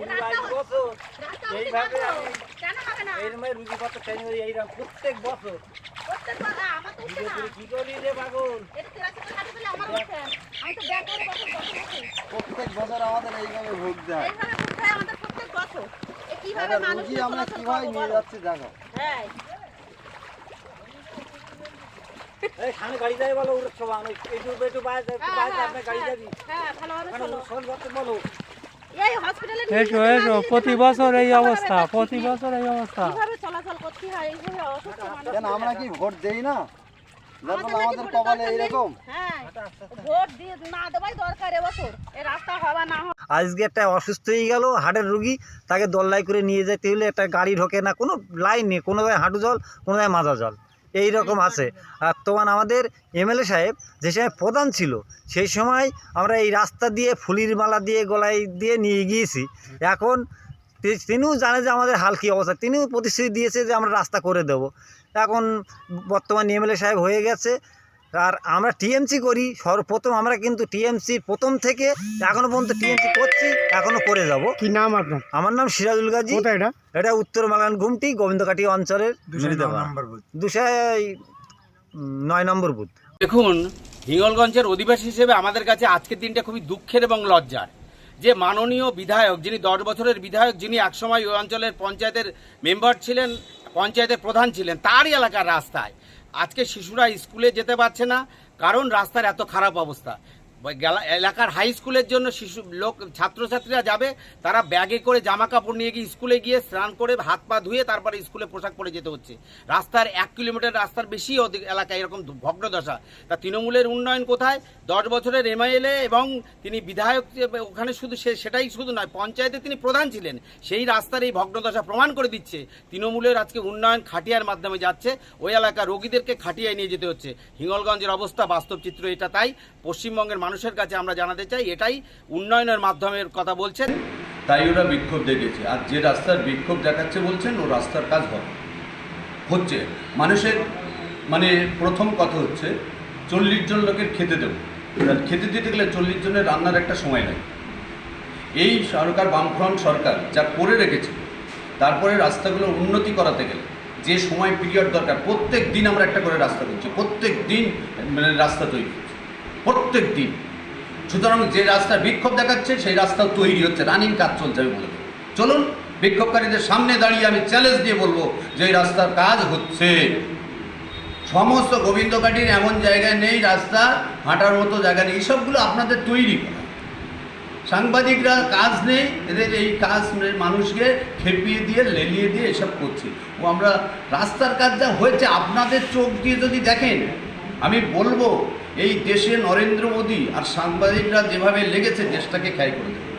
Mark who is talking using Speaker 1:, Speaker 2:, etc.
Speaker 1: কুড়ি বাইশ বছর এইভাবে আমি
Speaker 2: কেন হবে না?
Speaker 1: এইরকম রুগীপত্র ট্রেন করি এইরকম প্রত্যেক বছর। কি করি রে পাগল?
Speaker 3: প্রত্যেক বছর আমাদের এইভাবে ভোগ দেয়।
Speaker 2: এইভাবে উঠছে আমাদের প্রত্যেক বছর। এ কীভাবে
Speaker 3: এবার
Speaker 2: মানুষ
Speaker 3: রুগী আমরা কীভাবে নিয়ে যাচ্ছি দেখো
Speaker 2: হ্যাঁ।
Speaker 1: গাড়ি যাবে বলো উড়ে আমি একটু একটু বাইরে
Speaker 2: হ্যাঁ,
Speaker 1: বাইরে
Speaker 2: হ্যাঁ,
Speaker 1: গাড়ি
Speaker 2: হ্যাঁ,
Speaker 1: যাবি
Speaker 2: হ্যাঁ ভালোভাবে
Speaker 1: মানে শোন বলো।
Speaker 4: এসো এসো প্রতি বছর এই অবস্থা প্রতি বছর এই অবস্থা।
Speaker 2: কীভাবে চলাচল করতে হয়? এইভাবে অসুস্থ মানুষ
Speaker 3: কেন আমরা কি ভোট দেই না?
Speaker 2: আমাদের
Speaker 3: কপালে এইরকম
Speaker 2: হ্যাঁ ভোট দিয়ে না দেওয়াই দরকার এবছর এই রাস্তা হওয়া না
Speaker 1: আজকে একটা অসুস্থ হয়ে গেল হার্টের রুগী তাকে দল্লাই করে নিয়ে যেতে হলে একটা গাড়ি ঢোকে না কোনো লাইন নেই কোনো জায়গায় হাঁটু জল কোনো জায়গায় মাজা জল। এই রকম আছে। আর তোমার আমাদের এমএলএ সাহেব যে সময় প্রধান ছিল, সেই সময় আমরা এই রাস্তা দিয়ে ফুলির মালা দিয়ে, গলায় দিয়ে নিয়ে গিয়েছি। এখন তিনিও জানে যে আমাদের হাল কী অবস্থা। তিনিও প্রতিশ্রুতি দিয়েছে যে আমরা রাস্তা করে দেব। এখন বর্তমান এমএলএ সাহেব হয়ে গেছে। আর আমরা টিএমসি করি সর্বপ্রথম আমরা কিন্তু টিএমসি প্রথম থেকে এখনও পর্যন্ত টিএমসি করছি এখনও করে যাব।
Speaker 4: কি নাম আপনার?
Speaker 1: আমার নাম সিরাজুল গাজী।
Speaker 4: কোথায় এটা?
Speaker 1: এটা উত্তর মালান ঘুমটি গোবিন্দকাটি অঞ্চলের দুশো নয় নম্বর বুথ।
Speaker 5: দেখুন হিঙ্গলগঞ্জের অধিবাসী হিসেবে আমাদের কাছে আজকের দিনটা খুবই দুঃখের এবং লজ্জার। যে মাননীয় বিধায়ক যিনি দশ বছরের বিধায়ক যিনি একসময় ওই অঞ্চলের পঞ্চায়েতের মেম্বার ছিলেন পঞ্চায়েতের প্রধান ছিলেন তারই এলাকার রাস্তায় আজকে শিশুরা স্কুলে যেতে পারছে না কারণ রাস্তার এত খারাপ অবস্থা। এলাকার হাই স্কুলের জন্য শিশু লোক ছাত্রছাত্রীরা যাবে, তারা ব্যাগে করে জামা কাপড় নিয়ে গিয়ে স্কুলে গিয়ে স্নান করে হাত পা ধুয়ে তারপরে স্কুলে পোশাক পরে যেতে হচ্ছে। রাস্তার এক কিলোমিটার রাস্তার বেশি এলাকায় এরকম ভগ্নদশা তা তৃণমূলের উন্নয়ন কোথায়? দশ বছরের এমআইএলএ এবং তিনি বিধায়ক ওখানে শুধু সে সেটাই শুধু নয়, পঞ্চায়েতে তিনি প্রধান ছিলেন। সেই রাস্তার এই ভগ্নদশা প্রমাণ করে দিচ্ছে। তৃণমূলের আজকে উন্নয়ন খাটিয়ার মাধ্যমে যাচ্ছে। ওই এলাকার রোগীদেরকে খাটিয়ায় নিয়ে যেতে হচ্ছে। হিঙ্গলগঞ্জের অবস্থা বাস্তব চিত্র এটা তাই। পশ্চিমবঙ্গের মানুষের কাছে আমরা জানাতে চাই, এটাই উন্নয়নের মাধ্যমের কথা বলছেন।
Speaker 6: তাই ওরা বিক্ষোভ দেখেছে আর যে রাস্তার বিক্ষোভ দেখাচ্ছে বলছেন, ও রাস্তার কাজ হবে। হচ্ছে। মানুষের মানে প্রথম কথা হচ্ছে, চল্লিশ জন লোকের খেতে দেবো। খেতে দিতে গেলে চল্লিশ জনের রান্নার একটা সময় লাগে এই সরকার, বামফ্রন্ট সরকার যা করে রেখেছে, তারপরে রাস্তাগুলো উন্নতি করাতে গেলে যে সময় পিরিয়ড দরকার, প্রত্যেক দিন আমরা একটা করে রাস্তা করছি প্রত্যেক দিন মানে রাস্তা তৈরি প্রত্যেক দিন। সুতরাং যে রাস্তা বিক্ষোভ দেখাচ্ছে, সেই রাস্তাও তৈরি হচ্ছে রানিং কাজ চলছে, আমি বলে দেবো। চলুন, বিক্ষোভকারীদের সামনে দাঁড়িয়ে আমি চ্যালেঞ্জ দিয়ে বলব যে এই রাস্তার কাজ হচ্ছে। সমস্ত গোবিন্দকাঠির এমন জায়গায় নেই, রাস্তা, হাঁটার মতো জায়গা নেই, এইসবগুলো আপনাদের তৈরি করা। সাংবাদিকরা কাজ নেই, এদের এই কাজ মানুষকে খেপিয়ে দিয়ে, লেলিয়ে দিয়ে এসব করছে। ও আমরা রাস্তার কাজ যা হয়েছে, আপনাদের চোখ দিয়ে যদি দেখেন, আমি বলব এই দেশে নরেন্দ্র মোদী আর সাংবাদিকরা যেভাবে লেগেছে দেশটাকে ক্ষয় করে দেবে।